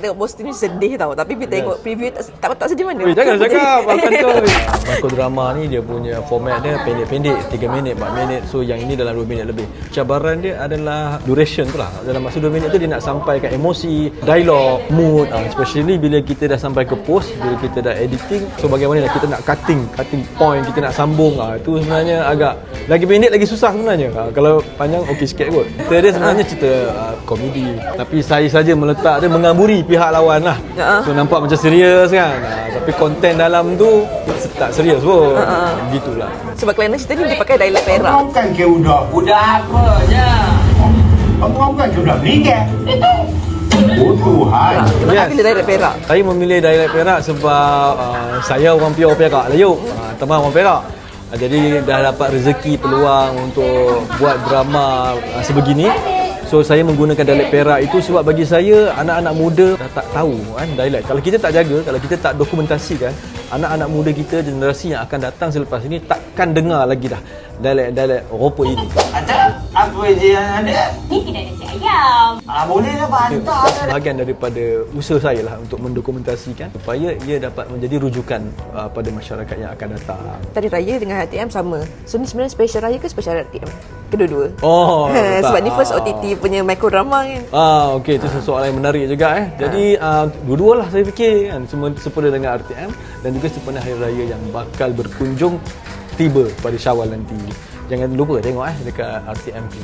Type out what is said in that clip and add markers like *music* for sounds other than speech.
Tengok poster ni sedih tau. Tapi bila tengok preview tak, tak, tak sedih mana? Weh, jangan cakap Akan tu *laughs* Drama ni dia punya format dia pendek-pendek 3 minit, 4 minit. So yang ini dalam 2 minit lebih. Cabaran dia adalah duration tu lah. Dalam masa 2 minit tu dia nak sampaikan emosi Dialog, mood. Uh, Especially bila kita dah sampai ke post Bila kita dah editing So bagaimana kita nak cutting Cutting point Kita nak sambung. Uh, Itu sebenarnya agak Lagi pendek lagi susah sebenarnya uh, Kalau panjang okey sikit kot Cerita dia sebenarnya cerita uh, komedi Tapi saya saja meletak dia mengamburi pihak lawan lah Ya. So nampak macam serius kan uh, Tapi konten dalam tu Tak serius pun uh, Gitulah Sebab kelainan cerita ni dia pakai dialog perak bukan ke budak Budak apa je? Bukan ke budak meninggal Itu Oh Tuhan Kenapa Yes. pilih dialog perak? Saya memilih dialek Perak sebab uh, saya orang pure Perak Layuk. Uh, teman orang Perak. Uh, jadi dah dapat rezeki peluang untuk buat drama uh, sebegini. So saya menggunakan dialek Perak itu sebab bagi saya anak-anak muda dah tak tahu kan dialek. Kalau kita tak jaga, kalau kita tak dokumentasikan, anak-anak muda kita generasi yang akan datang selepas ini takkan dengar lagi dah dialek-dialek rupa ini. Ada? Apa je yang ada? Ayam. Ah, boleh lah bantah je. Bahagian daripada usaha saya lah untuk mendokumentasikan supaya ia dapat menjadi rujukan uh, pada masyarakat yang akan datang. Tadi raya dengan RTM sama So ni sebenarnya special raya ke special RTM? Kedua-dua Oh. *laughs* Sebab ni first OTT punya microdrama kan Ah, okey itu soalan yang menarik juga eh. Jadi uh, dua-dua lah saya fikir kan semua sempena dengan RTM dan juga sempena hari raya yang bakal berkunjung tiba pada Syawal nanti. Jangan lupa tengok eh dekat RTM tu.